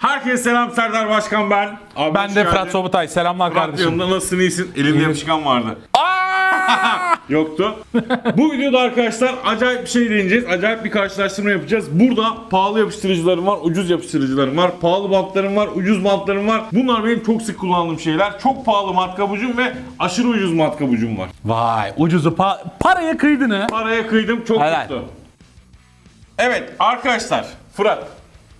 Herkese selam Serdar Başkan ben. Abi Ben hoş de geldin. Fırat Sobutay. Selamlar Fırat kardeşim. yanında nasılsın iyisin? Elimde yapışkan vardı. Yoktu. Bu videoda arkadaşlar acayip bir şey deneyeceğiz. Acayip bir karşılaştırma yapacağız. Burada pahalı yapıştırıcılarım var, ucuz yapıştırıcılarım var. Pahalı bantlarım var, ucuz bantlarım var. Bunlar benim çok sık kullandığım şeyler. Çok pahalı matkap ucum ve aşırı ucuz matkap ucum var. Vay ucuzu pa- paraya kıydın ha. Paraya kıydım çok Helal. mutlu. Evet arkadaşlar Fırat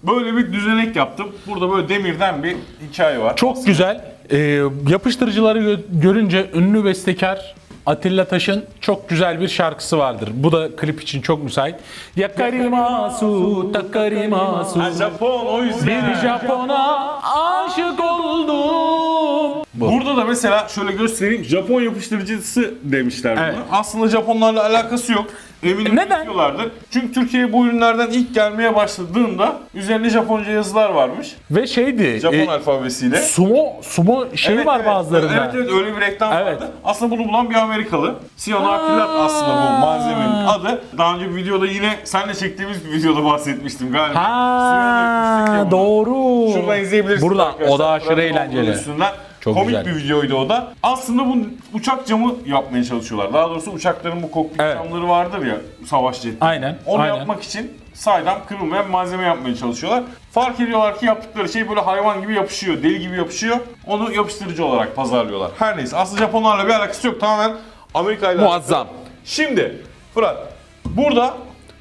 böyle bir düzenek yaptım. Burada böyle demirden bir hikaye var. Çok güzel. Ee, yapıştırıcıları gö- görünce ünlü bestekar Atilla Taş'ın çok güzel bir şarkısı vardır. Bu da klip için çok müsait. Yakarimasu, takarimasu. Ha, Japon o yüzden. Bir Japon'a aşık oldum. Bu. Burada da mesela şöyle göstereyim. Japon yapıştırıcısı demişler buna. Evet. Aslında Japonlarla alakası yok. Eminim Neden? biliyorlardır. Çünkü Türkiye'ye bu ürünlerden ilk gelmeye başladığında üzerinde Japonca yazılar varmış. Ve şeydi. Japon e, alfabesiyle. sumo sumo şey Evet, var evet. bazılarında. Evet evet öyle bir reklam Evet. vardı. Aslında bunu bulan bir Amerikalı. Siyanoakrilat aslında bu malzemenin adı. Daha önce videoda yine senle çektiğimiz bir videoda bahsetmiştim galiba. Ha doğru. Şuradan izleyebilirsiniz Burada arkadaşlar. o da aşırı eğlenceli. Üstünden. Çok Komik güzel. bir videoydu o da. Aslında bu uçak camı yapmaya çalışıyorlar. Daha doğrusu uçakların bu kokpit Evet. camları vardır ya savaş jeti. Aynen, Onu aynen. yapmak için saydam kırılmayan malzeme yapmaya çalışıyorlar. Fark ediyorlar ki yaptıkları şey böyle hayvan gibi yapışıyor, deli gibi yapışıyor. Onu yapıştırıcı olarak pazarlıyorlar. Her neyse aslında Japonlarla bir alakası yok. Tamamen Amerika ile Muazzam. Şimdi Fırat burada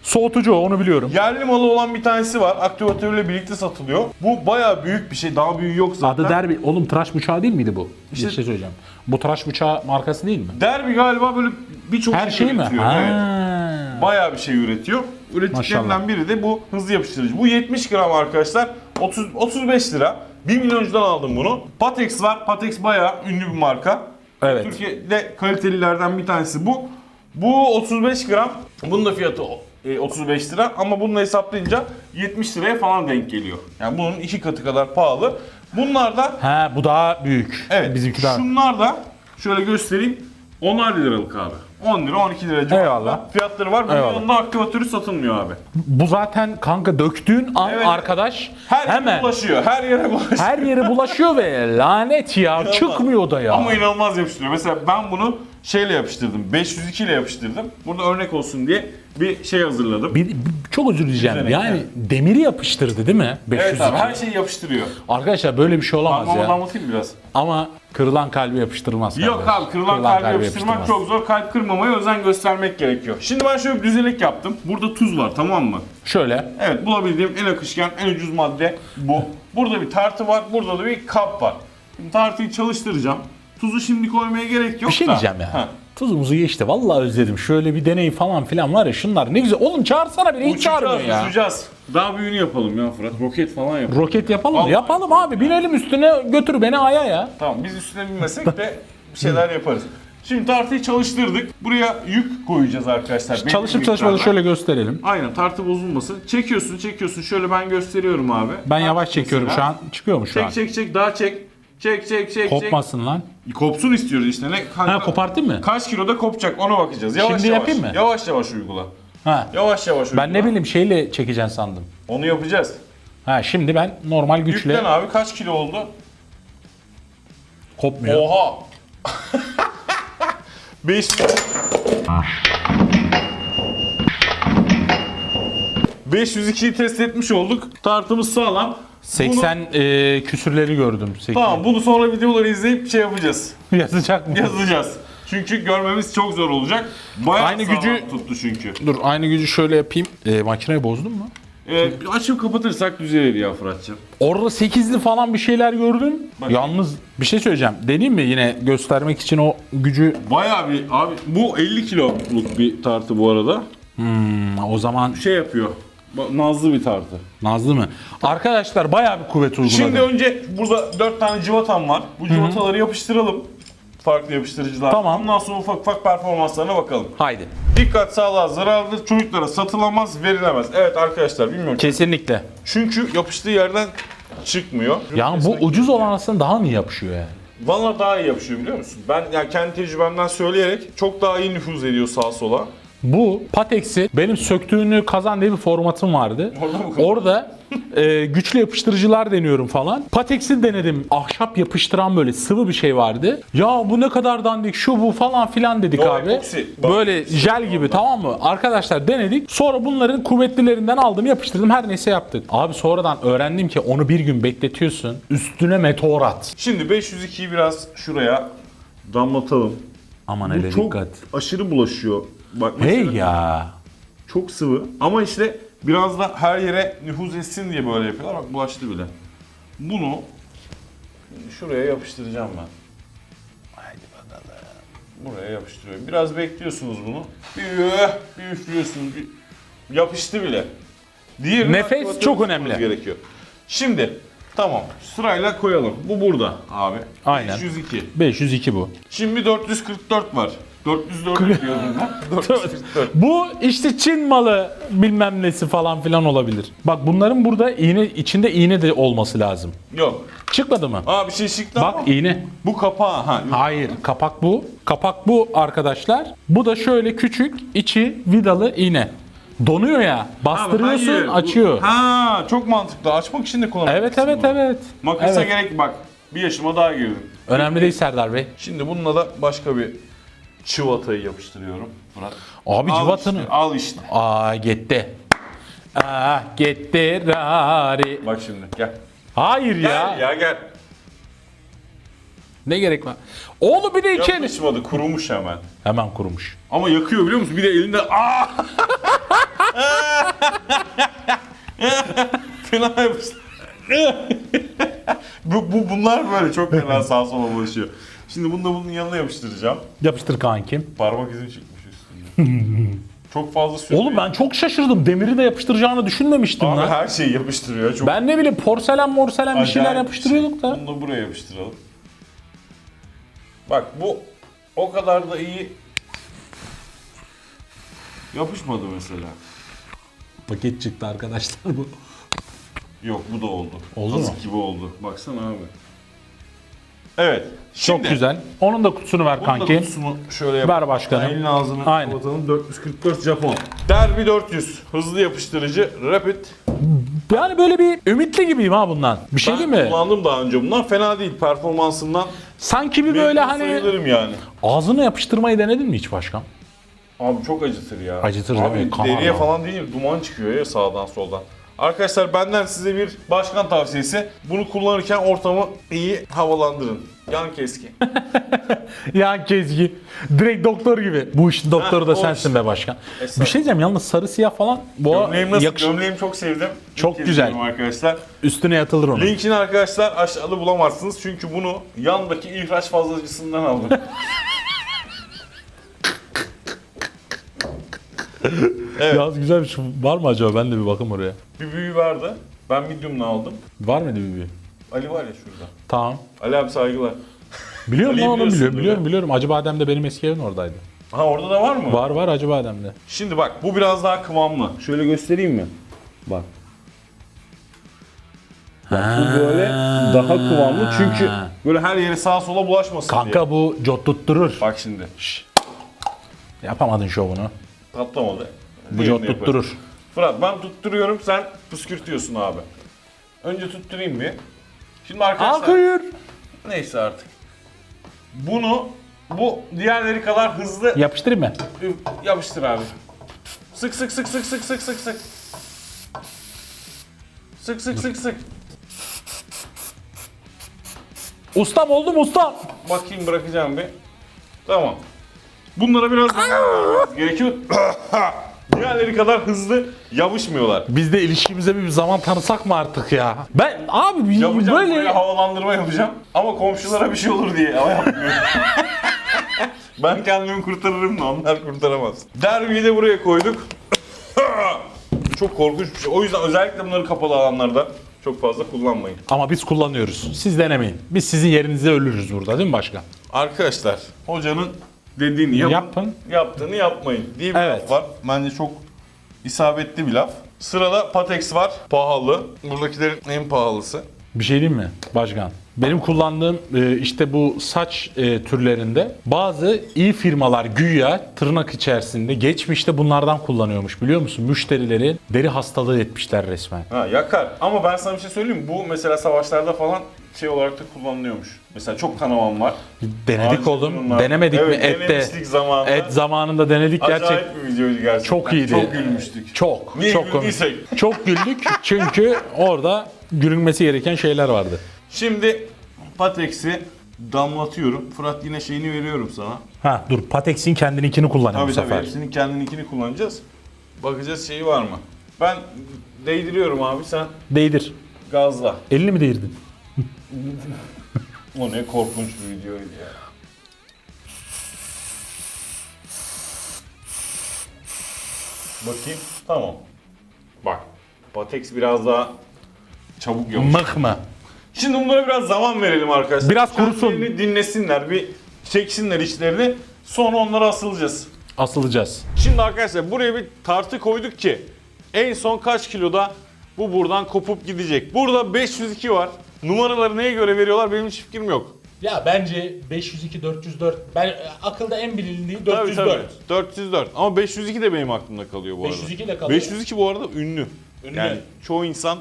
Soğutucu o, onu biliyorum. yerli malı olan bir tanesi var. Aktivatörle birlikte satılıyor. Bu bayağı büyük bir şey. Daha büyüğü yok zaten. Adı Derby. Oğlum tıraş bıçağı değil miydi bu? Bir şey söyleyeceğim. Bu tıraş bıçağı markası değil mi? Derbi galiba böyle birçok Her şey mi? üretiyor. Ha. Evet. Bayağı bir şey üretiyor. Maşallah. biri de bu hızlı yapıştırıcı. Bu 70 gram arkadaşlar. 30 35 lira. 1 milyoncudan aldım bunu. Patex var. Patex bayağı ünlü bir marka. Evet. Türkiye'de kalitelilerden bir tanesi bu. Bu 35 gram. Bunun da fiyatı e, 35 lira ama bununla hesaplayınca 70 liraya falan denk geliyor. Yani bunun iki katı kadar pahalı. Bunlar da Ha bu daha büyük. Evet. Bizimki daha. Şunlar da şöyle göstereyim. 10'ar liralık abi. 10 lira 12 lira civarında Eyvallah. fiyatları var. Bunun Eyvallah. yanında aktivatörü satılmıyor abi. Bu zaten kanka döktüğün an Evet. arkadaş Her yere hemen bulaşıyor. Her yere bulaşıyor. her yere bulaşıyor ve lanet ya çıkmıyor da ya. Ama inanılmaz yapıştırıyor. Mesela ben bunu şeyle yapıştırdım. 502 ile yapıştırdım. Burada örnek olsun diye bir şey hazırladım. Bir, bir- çok özür dileyeceğim. Düzenek, Yani evet. demiri yapıştırdı değil mi? 500 Evet abi her şeyi yapıştırıyor. Arkadaşlar böyle bir şey olamaz Ama ya. anlatayım biraz. Ama kırılan kalbi yapıştırmaz. Yok kardeş. abi kırılan, kalbi, yapıştırmak yapıştırmaz. çok zor. Kalp kırmamaya özen göstermek gerekiyor. Şimdi ben şöyle bir düzenek yaptım. Burada tuz var tamam mı? Şöyle. Evet bulabildiğim en akışkan, en ucuz madde bu. Burada bir tartı var, burada da bir kap var. Şimdi tartıyı çalıştıracağım. Tuzu şimdi koymaya gerek yok Bir şey da. diyeceğim ya. Ha. Tuzumuzu geçti. Vallahi özledim. Şöyle bir deney falan filan var ya şunlar ne güzel. Oğlum çağırsana beni hiç çağırmıyor ya. uçacağız. Daha büyüğünü yapalım ya Fırat. Roket falan yapalım. Roket yapalım mı? Vallahi. Yapalım abi. Binelim üstüne götür beni aya ya. tamam biz üstüne binmesek de bir şeyler yaparız. Şimdi tartıyı çalıştırdık. Buraya yük koyacağız arkadaşlar. belli bir Çalışıp çalışmadan miktarda. şöyle gösterelim. Aynen tartı bozulmasın. Çekiyorsun çekiyorsun. Şöyle ben gösteriyorum abi. Ben yavaş çekiyorum şu an. Çıkıyor mu şu an? Çek çek çek daha çek. Çek çek çek Kopmasın lan. çek. Kopsun istiyoruz işte. Ne, Ha kopartayım mı? Kaç kiloda kopacak ona bakacağız. Yavaş Şimdi yavaş. yapayım mı? Yavaş yavaş uygula. Ha. Yavaş yavaş uygula. Ben ne bileyim şeyle çekeceksin sandım. Onu yapacağız. Ha şimdi ben normal güçle Yüklen abi kaç kilo oldu? kopmuyor. Oha. 500 502'yi test etmiş olduk. Tartımız sağlam. 80 e, küsürleri gördüm. 80. Bunu, tamam bunu sonra videoları izleyip şey yapacağız. Yazacak mı? Yazacağız. Çünkü görmemiz çok zor olacak. Bayağı Aynı sağlam gücü- tuttu çünkü. Dur aynı gücü şöyle yapayım. E, makineyi bozdun mu? Ee, açıp kapatırsak düzelir ya Fırat'cığım. Orada 8'li falan bir şeyler gördün. Bak. Yalnız bir şey söyleyeceğim. Deneyeyim mi yine göstermek için o gücü? Bayağı bir abi bu 50 kiloluk bir tartı bu arada. Hmm, o zaman Şey yapıyor. Nazlı bir tartı. Nazlı mı? Arkadaşlar bayağı bir kuvvet uyguladım. Şimdi önce burada 4 tane cıvatam var. Bu cıvataları yapıştıralım. Farklı yapıştırıcılar. Tamam. Ondan sonra ufak ufak performanslarına bakalım. Haydi. Dikkat sağlığa zararlıdır. Çocuklara satılamaz, verilemez. Evet arkadaşlar bilmiyorum. Kesinlikle. Çünkü yapıştığı yerden çıkmıyor. Yani bu ucuz olan aslında daha mı yapışıyor yani? Valla daha iyi yapışıyor biliyor musun? Ben yani kendi tecrübemden söyleyerek çok daha iyi nüfuz ediyor sağa sola. Bu Patex'i benim söktüğünü kazan diye bir formatım vardı. Orada Ee, güçlü yapıştırıcılar deniyorum falan. Patex'i denedim. Ahşap yapıştıran böyle sıvı bir şey vardı. Ya bu ne kadar dandik şu bu falan filan dedik No abi. Bak, Böyle jel gibi tamam mı? Arkadaşlar denedik. Sonra bunların kuvvetlilerinden aldım yapıştırdım her neyse yaptık. Abi sonradan öğrendim ki onu bir gün bekletiyorsun. Üstüne meteor at. Şimdi 502'yi biraz şuraya damlatalım. Aman hele çok dikkat. aşırı bulaşıyor. Bak Hey mesela ya. çok sıvı ama işte biraz da her yere nüfuz etsin diye böyle yapıyorlar. Bak bulaştı bile. Bunu şuraya yapıştıracağım ben. Haydi bakalım. Buraya yapıştırıyorum. Biraz bekliyorsunuz bunu. Bir, bir üflüyorsunuz. Bir... Yapıştı bile. Diğerini Nefes çok önemli. Gerekiyor. Şimdi tamam sırayla koyalım. Bu burada abi. Aynen. 502. 502 bu. Şimdi 444 var. 404 diyorum ben. 444. Bu işte Çin malı bilmem nesi falan filan olabilir. Bak bunların burada iğne içinde iğne de olması lazım. Yok. Çıkmadı mı? Aa bir şey çıktı Bak ama. iğne. Bu kapağı ha. yok. Hayır, kapak bu. Kapak bu arkadaşlar. Bu da şöyle küçük, içi vidalı iğne. Donuyor ya. Abi, Bastırıyorsun, hayır. Bu- açıyor. Ha çok mantıklı. Açmak için de kullanabilirsin Evet evet bunu. evet. Makasa Evet. gerek bak. Bir yaşıma daha girdim. Önemli değil Serdar Bey. Şimdi bununla da başka bir çıvatayı yapıştırıyorum. Murat. Abi Al cıvatanı. işte, al işte. Aa gitti. Ah gitti rari. Bak şimdi gel. Hayır ya. Gel ya gel. Ne gerek var? Oğlum bir de iki el- Yapışmadı kurumuş hemen. Hemen kurumuş. Ama yakıyor biliyor musun? Bir de elinde aa. Fena yapıştı. bu, bu bunlar böyle çok fena sağa sola bulaşıyor. Şimdi bunu da bunun yanına yapıştıracağım. Yapıştır kankim. Parmak izim çıkmış üstünde. çok fazla sürüyor. Oğlum ben çok şaşırdım. Demiri de yapıştıracağını düşünmemiştim Abi lan. her şeyi yapıştırıyor. Çok Ben ne bileyim porselen morselen bir şeyler yapıştırıyorduk da. Bunu da buraya yapıştıralım. Bak bu o kadar da iyi yapışmadı mesela. Paket çıktı arkadaşlar bu. Yok bu da oldu. Oldu Kazık mu? gibi oldu. Baksana abi. Evet. Çok Şimdi, güzel. Onun da kutusunu ver Bunun da kanki. kutusunu şöyle yapalım. Ver başkanım. Elin ağzını Aynen. kapatalım. 444 Japon. Derby 400. Hızlı yapıştırıcı. Rapid. Yani böyle bir ümitli gibiyim ha bundan. Bir şey değil mi? kullandım daha önce bundan. Fena değil. Performansından Sanki bir böyle memnun hani sayılırım yani. ağzını yapıştırmayı denedin mi hiç başkan? Abi çok acıtır ya. Acıtır Abi mi? Kan deriye falan değil duman çıkıyor ya sağdan soldan. Arkadaşlar benden size bir başkan tavsiyesi. Bunu kullanırken ortamı iyi havalandırın. Yan keski. Ya Kezgi. Direkt doktor gibi. Bu işin doktoru da o sensin işte. be başkan. Estağfurullah. Bir şey diyeceğim yalnız sarı siyah falan bu Gömleğim nasıl? yakış- Gömleğimi çok sevdim. Çok kez güzel. giyiyorum arkadaşlar. üstüne yatılır onu. Linkini arkadaşlar aşağıda bulamazsınız. Çünkü bunu yandaki ihraç fazlacısından aldım. Yalnız güzel bir şey var mı acaba? Ben de bir bakayım oraya. bir büyüğü vardı. Ben medium'la aldım. Var mıydı bir bir? Ali var ya şurada. Tamam. Ali abi saygılar. Biliyorum Ali'yi lan onu biliyorsun biliyorum. değil Biliyorum mi? biliyorum. Acıbadem de benim eski evin oradaydı. Ha orada da var mı? Var var Acıbadem'de. Şimdi bak bu biraz daha kıvamlı. Şöyle göstereyim mi? Bak. Bak bu böyle daha kıvamlı çünkü böyle her yere sağa sola bulaşmasın diye. Kanka bu cot tutturur. Bak şimdi Yapamadın şovunu. patlamadı. Bu Diğerini cot yaparım. tutturur. Fırat ben tutturuyorum sen püskürtüyorsun abi. Önce tutturayım bir. Şimdi arkadaşlar Hayır. neyse artık. Bunu bu diğerleri kadar hızlı Yapıştırayım mı? Üf, yapıştır abi. Sık sık sık sık sık sık sık sık. Sık sık sık sık. Ustam oldu mu ustam? Bakayım bırakacağım bir. Tamam. Bunlara biraz gerekiyor. Diğerleri kadar hızlı yapışmıyorlar. Biz de ilişkimize bir zaman tanısak mı artık ya? Ben abi Yapacağım böyle böyle havalandırma yapacağım. Ama komşulara bir şey olur diye ama yapmıyorum. ben kendimi kurtarırım da onlar kurtaramaz. Derbiyi de buraya koyduk. Çok korkunç bir şey. O yüzden özellikle bunları kapalı alanlarda çok fazla kullanmayın. ama biz kullanıyoruz. Siz denemeyin. Biz sizin yerinize ölürüz burada değil mi başkan? Arkadaşlar hocanın dediğini yapın. Yapın. Yaptığını yapmayın diye bir Evet. laf var. Bence çok isabetli bir laf. Sırada Patex var. Pahalı. Buradakilerin en pahalısı. Bir şey diyeyim mi Başkan? Benim kullandığım e, işte bu saç e, türlerinde bazı iyi firmalar güya tırnak içerisinde geçmişte bunlardan kullanıyormuş biliyor musun? Müşterilerin deri hastalığı etmişler resmen. Ha yakar. Ama ben sana bir şey söyleyeyim mi? Bu mesela savaşlarda falan şey olarak da kullanılıyormuş. Mesela çok kanaman var. Denedik Acil oğlum. durumlar. Denemedik Evet, mi? Ette. denemiştik zamanında. Et zamanında denedik gerçek. Acayip bir videoydu gerçekten. Çok iyiydi. Çok gülmüştük. Çok. Niye çok komik. güldüysek? Çok güldük çünkü orada gülünmesi gereken şeyler vardı. Şimdi Patex'i damlatıyorum. Fırat yine şeyini veriyorum sana. Ha dur Patex'in kendininkini kullanıyor Tabii bu tabii sefer. hepsinin kendininkini kullanacağız. Bakacağız şeyi var mı? Ben değdiriyorum abi sen Değdir. gazla. Elini mi değirdin? O ne korkunç bir videoydu ya. Bakayım. Tamam. Bak. Patex biraz daha çabuk yapmış. Mıh mı? Şimdi bunlara biraz zaman verelim arkadaşlar. Biraz kurusun. Kendilerini dinlesinler, bir çeksinler içlerini. Sonra onlara asılacağız. Asılacağız. Şimdi arkadaşlar buraya bir tartı koyduk ki en son kaç kiloda bu buradan kopup gidecek. Burada 502 var. Numaraları neye göre veriyorlar benim hiç fikrim yok. Ya bence 502 404 ben e, akılda en bilindiği Tabii, tabii. 404. Ama 502 de benim aklımda kalıyor bu arada. 502 de kalıyor. 502 bu arada ünlü. Ünlü. Yani çoğu insan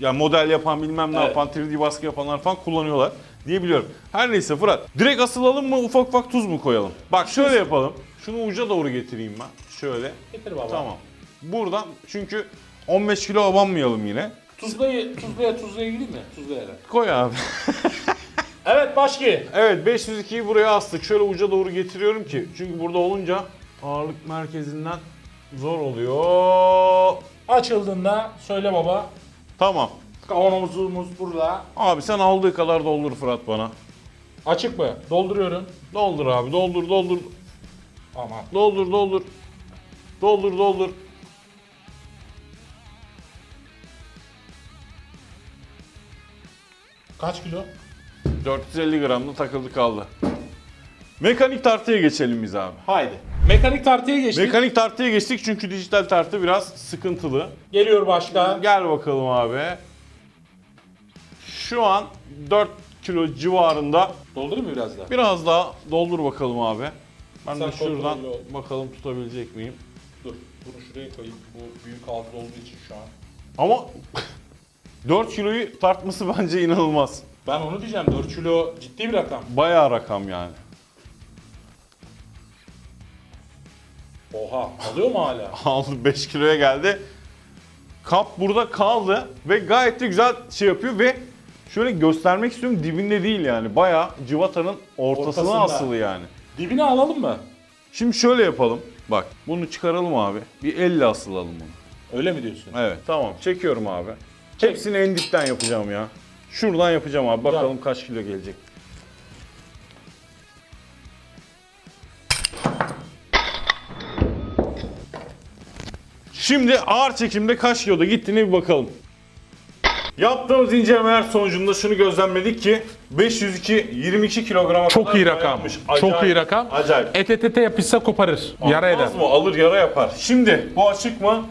ya model yapan bilmem ne Evet. yapan 3D baskı yapanlar falan kullanıyorlar diye biliyorum. Her neyse Fırat direkt asılalım mı ufak ufak tuz mu koyalım? Bak şöyle yapalım. Şunu uca doğru getireyim ben. Şöyle. Getir baba. Tamam. Buradan çünkü 15 kilo abanmayalım yine. Tuzla'yı Tuzla'ya Tuzla'ya gideyim mi? Tuzla'ya. Koy abi. Evet Başki. evet 502'yi buraya astık. Şöyle uca doğru getiriyorum ki. Çünkü burada olunca ağırlık merkezinden zor oluyor. Açıldığında söyle baba. Tamam. Kavanozumuz burada. Abi sen aldığı kadar doldur Fırat bana. Açık mı? Dolduruyorum. Doldur abi doldur doldur. Aman. Doldur doldur. Doldur doldur. Kaç kilo? 450 gramda takıldı kaldı. Mekanik tartıya geçelim biz abi. Haydi. Mekanik tartıya geçtik. Mekanik tartıya geçtik çünkü dijital tartı biraz sıkıntılı. Geliyor başka. Gel bakalım abi. Şu an 4 kilo civarında. Doldurayım mı biraz daha? Biraz daha doldur bakalım abi. Ben Sen de şuradan kontrollü ol. bakalım tutabilecek miyim? Dur. Bunu şuraya koyayım. Bu büyük altı olduğu için şu an. Ama 4 kiloyu tartması bence inanılmaz. Ben onu diyeceğim. 4 kilo ciddi bir rakam. Bayağı rakam yani. Oha. Alıyor mu hala? Aldı 5 kiloya geldi. Kap burada kaldı ve gayet de güzel şey yapıyor ve şöyle göstermek istiyorum dibinde değil yani. Bayağı civatanın ortasına Ortasında. asılı yani. Dibine alalım mı? Şimdi şöyle yapalım. Bak bunu çıkaralım abi. Bir elle asılalım bunu. Öyle mi diyorsun? Evet tamam çekiyorum abi. Hepsini en dipten yapacağım ya. Şuradan yapacağım abi. Bakalım kaç kilo gelecek. Şimdi ağır çekimde kaç kiloda gittiğine bir bakalım. Yaptığımız incelemeler sonucunda şunu gözlemledik ki 502 22 kilograma Çok iyi rakam. dayanmış. Çok Acayip, iyi rakam. Acayip. Et et ete yapışsa koparır. Yara eder. Mı? Alır yara yapar. Şimdi bu açık mı?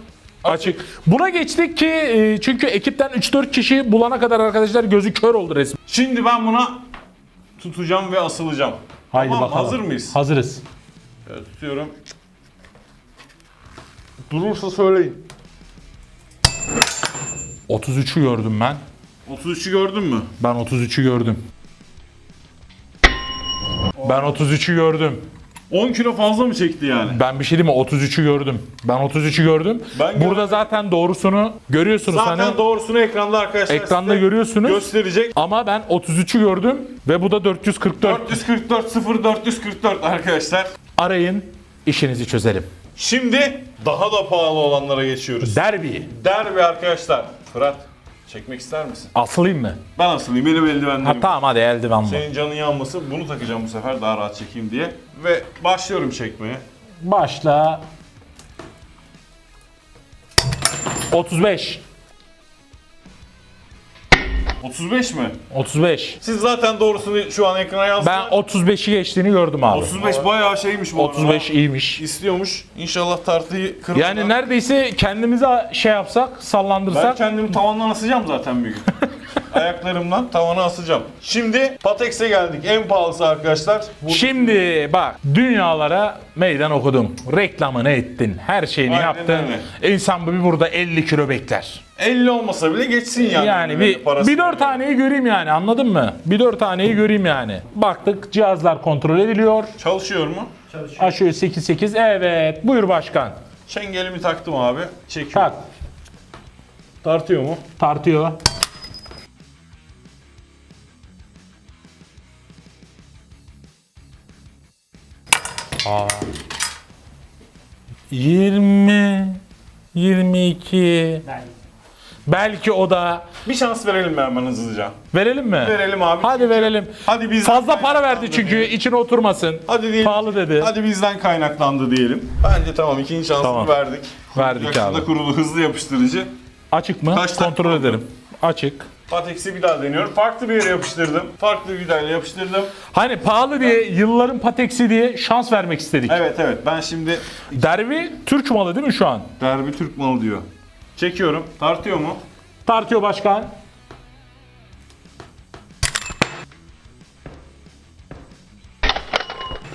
Açık. Buna geçtik ki e, çünkü ekipten 3-4 kişi bulana kadar arkadaşlar gözü kör oldu resmen. Şimdi ben buna tutacağım ve asılacağım. Haydi tamam, bakalım. hazır mıyız? Hazırız. Evet, tutuyorum. Durursa söyleyin. 33'ü gördüm ben. 33'ü gördün mü? Ben 33'ü gördüm. Ben 33'ü gördüm. 10 kilo fazla mı çekti yani? Ben bir şey diyeyim mi? 33'ü gördüm. Ben 33'ü gördüm. Ben Burada gördüm. zaten doğrusunu görüyorsunuz Zaten hani. doğrusunu ekranda arkadaşlar Ekranda görüyorsunuz. gösterecek. Ama ben 33'ü gördüm ve bu da 444. 444 0 444 arkadaşlar. Arayın, işinizi çözelim. Şimdi daha da pahalı olanlara geçiyoruz. Derbi. Derbi arkadaşlar. Fırat çekmek ister misin? Asılayım mı? Ben asılayım benim Ha eldivenlerim. tamam hadi eldiven bu. Senin canın yanmasın. Bunu takacağım bu sefer daha rahat çekeyim diye. Ve başlıyorum çekmeye. Başla. 35. 35 mi? 35. Siz zaten doğrusunu şu an ekrana yansıtın. Ben 35'i geçtiğini gördüm abi. 35 bayağı şeymiş bu arada. 35 iyiymiş. İstiyormuş. İnşallah tartıyı kırmadan. Yani neredeyse kendimize şey yapsak, Ben sallandırsak kendimi tavandan asacağım zaten bir gün. ayaklarımdan tavana asacağım. Şimdi Patex'e geldik. En pahalısı arkadaşlar. Bu Şimdi bak dünyalara meydan okudun. Reklamını ettin. Her şeyini Aynen yaptın. İnsan bir burada 50 kilo bekler. 50 olmasa bile geçsin yani. Yani bir, bir dört böyle. taneyi göreyim yani anladın mı? Bir dört taneyi göreyim yani. Baktık cihazlar kontrol ediliyor. Çalışıyor mu? Aşıyor 8-8 evet buyur başkan. Çengelimi taktım abi. Çekiyor. Tak Tartıyor mu? tartıyor. Aa. 20 22 Belki o da Bir şans verelim mi hemen hızlıca? verelim mi? Verelim abi. Hadi verelim. Hadi biz Fazla para verdi çünkü içine oturmasın. Hadi diyelim. Pahalı dedi. Hadi bizden kaynaklandı diyelim. Bence tamam ikinci şansını Tamam. verdik. Verdik Yakında abi. kurulu hızlı yapıştırıcı. Açık mı? Kaç dakika Kontrol oldu? ederim. Açık. Patex'i bir daha deniyorum. Farklı bir yere yapıştırdım. Farklı bir vidayla yapıştırdım. Hani pahalı diye yılların pateksi diye şans vermek istedik. Evet evet ben şimdi Derbi Türk malı değil mi şu an? derbi Türk malı diyor. Çekiyorum. Tartıyor mu? Tartıyor başkan.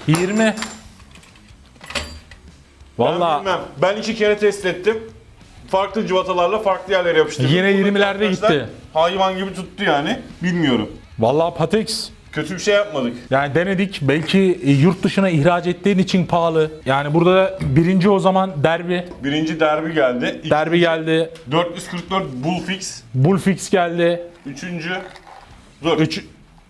Yirmi. Ben Valla bilmem. Ben iki kere test ettim. Farklı cıvatalarla farklı yerlere yapıştırdım. Yine Buradaki 20'lerde arkadaşlar gitti. Hayvan gibi tuttu yani. Bilmiyorum. Valla Patex. Kötü bir şey yapmadık. Yani denedik. Belki e, yurt dışına ihraç ettiğin için pahalı. Yani burada birinci o zaman derbi. Birinci derbi geldi. İki- Derbi geldi. 444 Bullfix. Bullfix geldi. Üçüncü. Dur. Üç,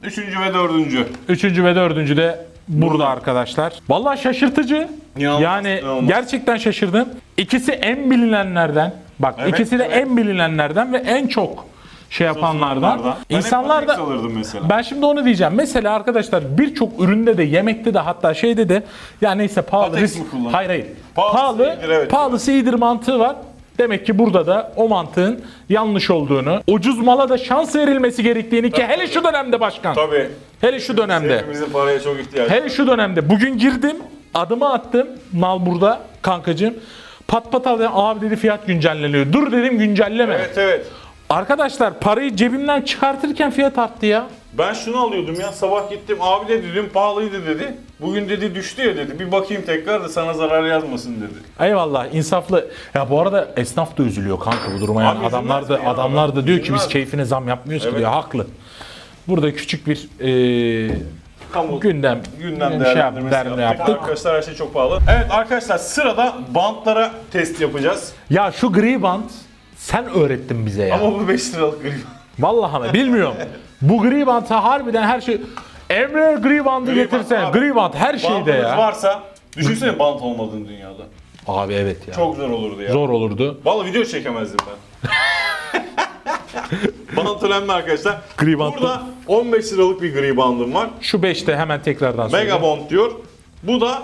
Üçüncü ve dördüncü. Üçüncü ve dördüncü de burada arkadaşlar. Vallahi şaşırtıcı. İnanılmaz, yani inanılmaz. gerçekten şaşırdım. İkisi en bilinenlerden. Bak Evet, ikisi de evet. en bilinenlerden ve en çok şey yapanlardan. Ben İnsanlar hep da Patex alırdım mesela. ben şimdi onu diyeceğim. Mesela arkadaşlar birçok üründe de yemekte de hatta şeyde de ya neyse pahalı. Patex risk- mi? Hayır hayır. Pahalısı Pahalı, iyidir, evet. pahalısı iyidir mantığı var. Demek ki burada da o mantığın yanlış olduğunu, ucuz mala da şans verilmesi gerektiğini ki hele şu dönemde başkan. Tabii. Hele şu dönemde. Hepimizin paraya çok ihtiyacı. Hele şu dönemde. Bugün girdim. Adımı attım. Nal burada kankacığım. Pat pat aldım. Abi dedi fiyat güncelleniyor. Dur dedim güncelleme. Evet evet. Arkadaşlar parayı cebimden çıkartırken fiyat arttı ya. Ben şunu alıyordum ya sabah gittim abi de dedim pahalıydı dedi. Bugün dedi düştü ya dedi. Bir bakayım tekrar da sana zarar yazmasın dedi. Eyvallah insaflı. Ya bu arada esnaf da üzülüyor kanka bu duruma yani. Abi adamlar üzülmez da mi ya? adamlar da diyor ki biz Üzülmez. keyfine zam yapmıyoruz ki Evet. diyor. Haklı. Burada küçük bir eee, Kamu gündem gündem şey yap, değerlendirmesi derme yaptık. yaptık. Arkadaşlar her şey çok pahalı. Evet arkadaşlar sırada bantlara test yapacağız. Ya şu gri bant sen öğrettin bize ya. Ama bu 5 liralık gri. Vallahi ama bilmiyorum. Bu gri banta harbiden her şey... Emre gri bandı Gri bant getirsene. abi. Gri bant her şeyde Bantımız ya. varsa düşünsene bant olmadığını dünyada. Abi evet ya. Çok zor olurdu ya. Zor olurdu. Vallahi video çekemezdim ben. Önemli arkadaşlar. Gri bant. Burada 15 liralık bir gri bandım var. Şu 5'te hemen tekrardan söyle. Mega Bond diyor. Bu da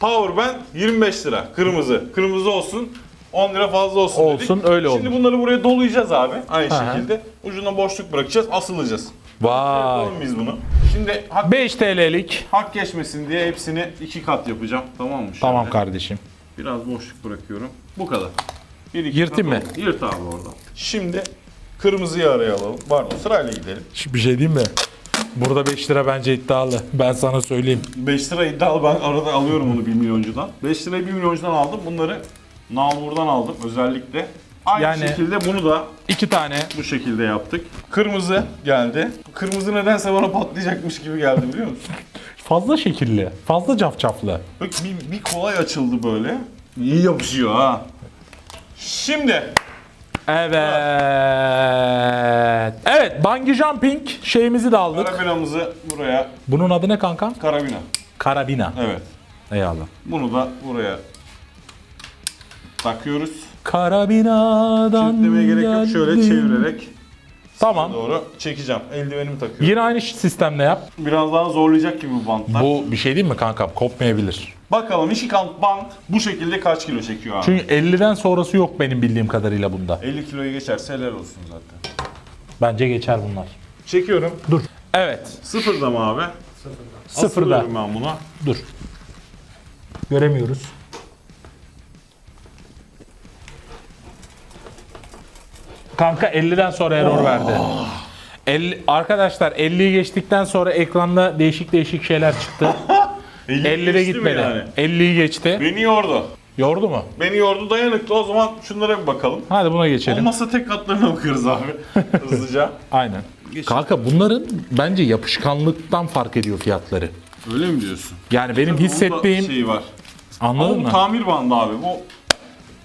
Power Band 25 lira. Kırmızı. Kırmızı olsun. 10 lira fazla olsun, Olsun, dedik. öyle Şimdi olmuş. bunları buraya dolayacağız abi. Aynı Aha. şekilde. Ucuna boşluk bırakacağız. Asılacağız. Vay. Yapalım biz bunu. Şimdi hak, 5 TL'lik. hak geçmesin diye hepsini iki kat yapacağım. Tamam mı? Şöyle. Tamam kardeşim. Biraz boşluk bırakıyorum. Bu kadar. Bir, iki Yırtayım kat mı? oldu. Yırt abi oradan. Şimdi kırmızıyı araya alalım. Pardon sırayla gidelim. Şu bir şey diyeyim mi? Burada 5 lira bence iddialı. Ben sana söyleyeyim. 5 lira iddialı ben arada alıyorum onu 1 milyoncudan. 5 lirayı 1 milyoncudan aldım. Bunları Nalbur'dan aldım özellikle. Aynı Yani- şekilde bunu da 2 tane. bu şekilde yaptık. Kırmızı geldi. Kırmızı nedense bana patlayacakmış gibi geldi biliyor musun? Fazla şekilli. Fazla cafcaflı. Bak bir, bir kolay açıldı böyle. İyi yapışıyor ha. Şimdi Evet. Evet. Bungee jumping şeyimizi de aldık. karabinamızı buraya Bunun adı ne kanka? karabina. Karabina. Evet. Eyvallah. Bunu da buraya takıyoruz. Karabinadan Kilitlemeye gerek yok. Şöyle geldim. çevirerek Tamam. doğru çekeceğim. Eldivenimi takıyorum. Yine aynı sistemle yap. Biraz daha zorlayacak gibi bu bantlar. Bu bir şey değil mi kankam? Kopmayabilir. Bakalım Ishikant bant bu şekilde kaç kilo çekiyor abi? Çünkü 50'den sonrası yok benim bildiğim kadarıyla bunda. 50 kiloyu geçerse helal olsun zaten. Bence geçer bunlar. Çekiyorum. Dur. Evet. Sıfırda mı abi? Sıfırda. Asılıyorum ben buna. Dur. Göremiyoruz. Kanka 50'den sonra error verdi. El, arkadaşlar 50'yi geçtikten sonra ekranda değişik değişik şeyler çıktı. 50'de geçti mi gitmedi. yani? 50'yi geçti. Beni yordu. Yordu mu? Beni yordu dayanıklı. O zaman şunlara bir bakalım. Hadi buna geçelim. Olmazsa tek katlarına bakarız abi. Hızlıca. Aynen. Kanka bunların bence yapışkanlıktan fark ediyor fiyatları. Öyle mi diyorsun? Yani benim hissettiğim şey var. Ama anladın bu mı? tamir bandı abi. Bu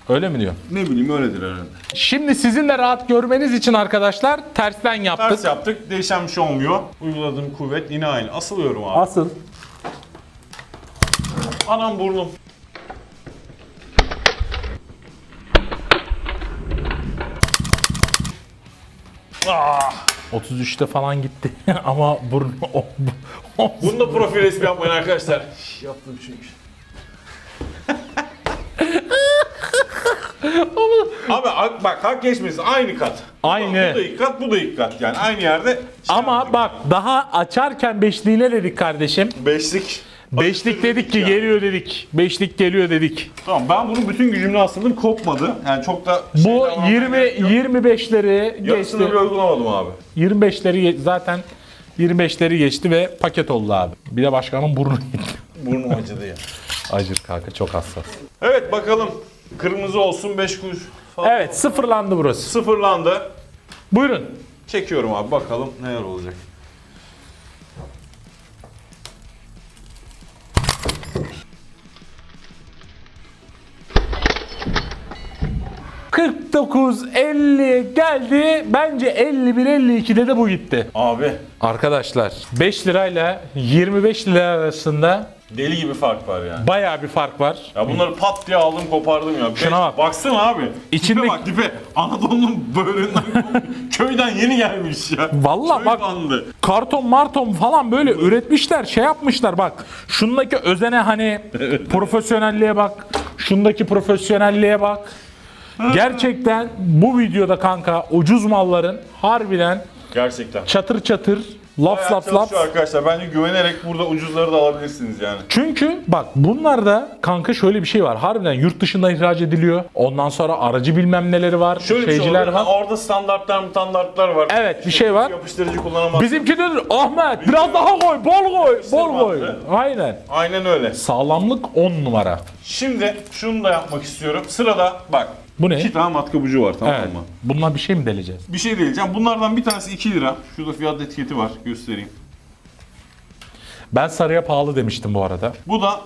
Öyle mi diyor? ne bileyim öyledir herhalde. Şimdi sizin de rahat görmeniz için arkadaşlar tersten yaptık. Ters yaptık. Değişen bir şey olmuyor. Uyguladığım kuvvet yine aynı. Asılıyorum abi. Asıl. Anam burnum. Ah! 33'te falan gitti ama burnu o, o- Bunu da profil resmi yapmayın arkadaşlar. Yaptığım şeymiş. Abi hak- bak hak geçmesin aynı kat. Aynı. Bu da ilk kat bu da ilk kat yani aynı yerde. şey ama bak daha açarken beşliğine dedik kardeşim. beşlik. Beşlik dedik ki ya. geliyor dedik. Beşlik geliyor dedik. Tamam ben bunu bütün gücümle asıldım kopmadı. Yani çok da Bu şeyden almam 20 gerek yok. 25'leri geçti. Yarısını bile uygulamadım abi. 25'leri ge- zaten 25'leri geçti ve paket oldu abi. Bir de başkanın burnu gitti. Burnum acıdı ya. Acır kanka çok hassas. Evet bakalım. Kırmızı olsun 5 kuruş falan. Evet sıfırlandı burası. Sıfırlandı. Buyurun. Çekiyorum abi bakalım neler olacak. ...49 50 geldi. Bence 51 52'de de bu gitti. Abi Arkadaşlar 5 lirayla 25 lira arasında deli gibi fark var yani. bayağı bir fark var. Ya bunları pat diye aldım kopardım ya. Şuna bak. Baksana abi. İçinde- Dipe bak dipe. Anadolu'nun böğründen köyden yeni gelmiş ya. Vallahi Köy bak bandı. karton marton falan böyle üretmişler şey yapmışlar bak. Şundaki özene hani profesyonelliğe bak. Şundaki profesyonelliğe bak. Gerçekten bu videoda kanka ucuz malların harbiden Gerçekten. çatır çatır laf Bayağı laf laf. çalışıyor arkadaşlar. Bence güvenerek burada ucuzları da alabilirsiniz yani. Çünkü bak bunlarda kanka şöyle bir şey var. Harbiden yurt dışında ihraç ediliyor. Ondan sonra aracı bilmem neleri var. Şöyle bir şey şeyciler var. Orada standartlar standartlar var. Evet bir şey var. Yapıştırıcı kullanamaz. Bizimki de Ahmet biraz daha koy, bol koy, bol koy. Aynen. Aynen öyle. Sağlamlık 10 numara. Şimdi şunu da yapmak istiyorum. Sırada bak. Bu ne? İki tane matkap ucu var tamam Evet. mı? Bundan bir şey mi deleceğiz? Bir şey diyeceğim. Bunlardan bir tanesi 2 lira. Şurada fiyat etiketi var. Göstereyim. Ben sarıya pahalı demiştim bu arada. Bu da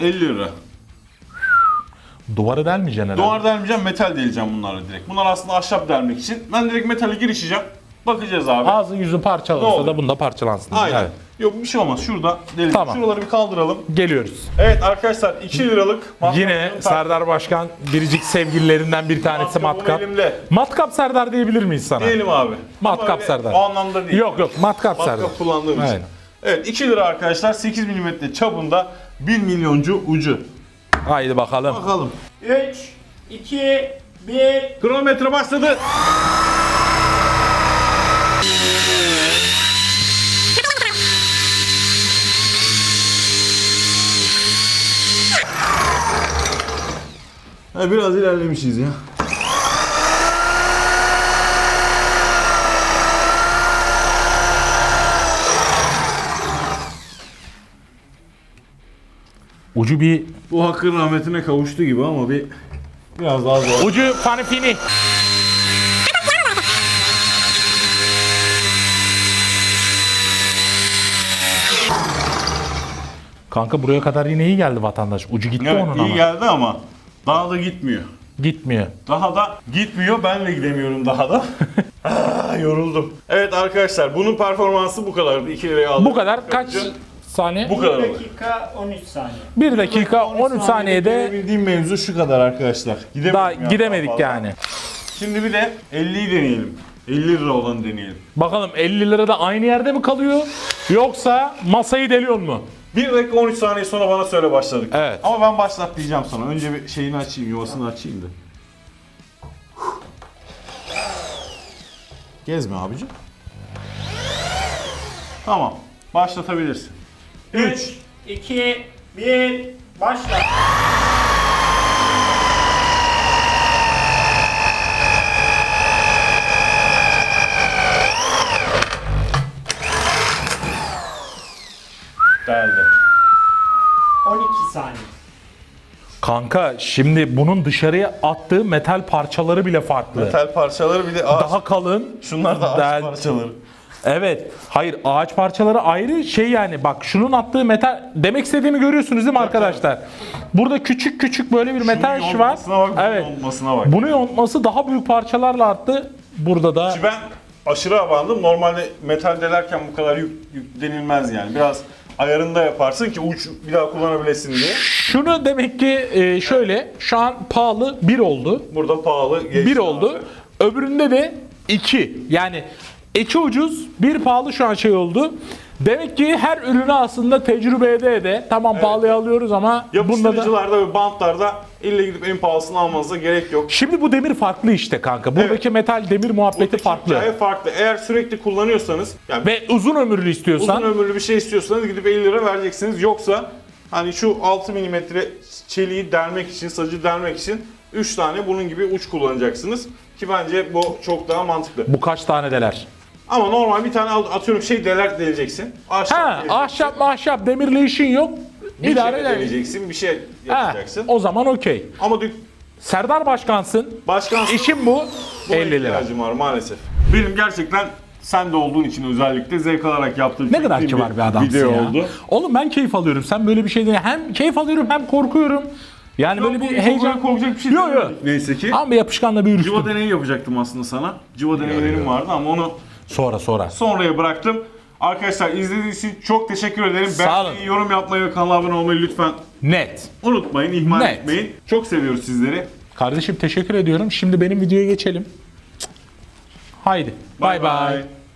50 lira. Duvarı delmeyeceksin herhalde. Duvar delmeyeceğim, metal deleceğim bunlarla direkt. Bunlar aslında ahşap delmek için. Ben direkt metale girişeceğim. Bakacağız abi. Ağzın yüzün Ne parçalanırsa olur? da bunda parçalansın. Aynen. Evet. Yok bir şey olmaz. Şurada delelim. Tamam. Şuraları bir kaldıralım. Geliyoruz. Evet arkadaşlar 2 liralık matkap Yine Serdar Başkan biricik sevgililerinden bir tanesi matkap. elimde. Matkap Serdar diyebilir miyiz sana? Diyelim abi. Matkap Ama öyle Serdar. O anlamda değil. Yok yok matkap, Matkap Serdar. kullandığım için. Aynen. Evet 2 lira arkadaşlar 8 mm çapında 1 milyoncu ucu. Haydi bakalım. Bakalım. 3, 2, 1. Kronometre başladı. Ha, biraz ilerlemişiz ya. Ucu bir Bu hakkın rahmetine kavuştu gibi ama bir biraz daha zor. ucu fanifini. Kanka buraya kadar yine iyi geldi vatandaş. Ucu gitti Evet onun iyi ama. geldi ama daha da gitmiyor. Gitmiyor. Daha da gitmiyor. Ben de gidemiyorum daha da. Ah, yoruldum. Evet arkadaşlar bunun performansı bu kadardı. 2 liraya aldım. Bu kadar kaç saniye? Bu kadar 1 oldu. dakika 13 saniye. 1 dakika 13 saniyede Bildiğim mevzu şu kadar arkadaşlar. Gidemedim daha ya, gidemedik daha fazla. yani. Şimdi bir de 50'yi deneyelim. 50 lira olanı deneyelim. Bakalım 50 lira da aynı yerde mi kalıyor? Yoksa masayı deliyor mu? 1 dakika 13 saniye sonra bana söyle başladık. Evet. Ama ben başlat diyeceğim sana. Önce bir şeyini açayım, yuvasını açayım da. Gezme abicim. Tamam. Başlatabilirsin. 3, 2, 1. Başla. Deldi. 12 saniye. Kanka şimdi bunun dışarıya attığı metal parçaları bile farklı. Metal parçaları bir de ağaç. Daha kalın. Şunlar da ağaç Del- parçaları. Evet. Hayır ağaç parçaları ayrı şey yani bak şunun attığı metal demek istediğimi görüyorsunuz değil mi arkadaşlar? Burada küçük küçük böyle bir metal Şunun işi var. yontmasına bak, bunun Evet. yontmasına bak. Bunu yontması daha büyük parçalarla arttı. Burada da Ben aşırı abandım. Normalde metal delerken bu kadar yük, yüklenilmez yani. Biraz ayarında yaparsın ki uç bir daha kullanabilesin diye. şunu demek ki e, şöyle şu an pahalı 1 oldu. Burada pahalı geçti 1 oldu. abi. Öbüründe de 2. Yani iki ucuz, bir pahalı şu an şey oldu. Demek ki her ürünü aslında tecrübe ede ede tamam pahalıya alıyoruz ama bunda da Yapıştırıcılarda ve bantlarda ille gidip en pahalısını almanıza gerek yok. Şimdi bu demir farklı işte kanka. Buradaki metal demir muhabbeti Buradaki farklı. hikaye farklı. Eğer sürekli kullanıyorsanız yani Ve uzun ömürlü istiyorsan uzun ömürlü bir şey istiyorsanız gidip 50 lira vereceksiniz. Yoksa hani şu 6 milimetre çeliği delmek için, sacı delmek için 3 tane bunun gibi uç kullanacaksınız. Ki bence bu çok daha mantıklı. bu kaç tane deler? Ama normal bir tane al- atıyorum şey deler deleceksin. Ahşap Ha, deleceksin. ahşap mahşap demirle işin yok. bir İdare şey eder. deleceksin, bir şey Ha, yapacaksın. o zaman okey. Ama dük Serdar Başkansın. başkan İşin bu. buna 50 lira. ihtiyacım var maalesef. Benim gerçekten sen de olduğun için özellikle zevk alarak yaptığım Ne kadar çektiğim kibar bir adamsın video ya. oldu. Oğlum ben keyif alıyorum. Sen böyle bir şey değil. Hem keyif alıyorum hem korkuyorum. Yani böyle bir heyecan korkacak bir şey Yok, değil. yok. Neyse ki. Ama bir yapışkanla bir Civa ürüştüm. deneyi yapacaktım aslında sana. Civa deneylerim vardı ama onu Sonra sonra. sonraya bıraktım. Arkadaşlar izlediğiniz için çok teşekkür ederim. Sağ olun. Beğenmeyi, yorum yapmayı ve kanala abone olmayı lütfen Net. unutmayın, ihmal Net. etmeyin. Çok seviyoruz sizleri. Kardeşim teşekkür ediyorum. Şimdi benim videoya geçelim. Haydi. Bay bay.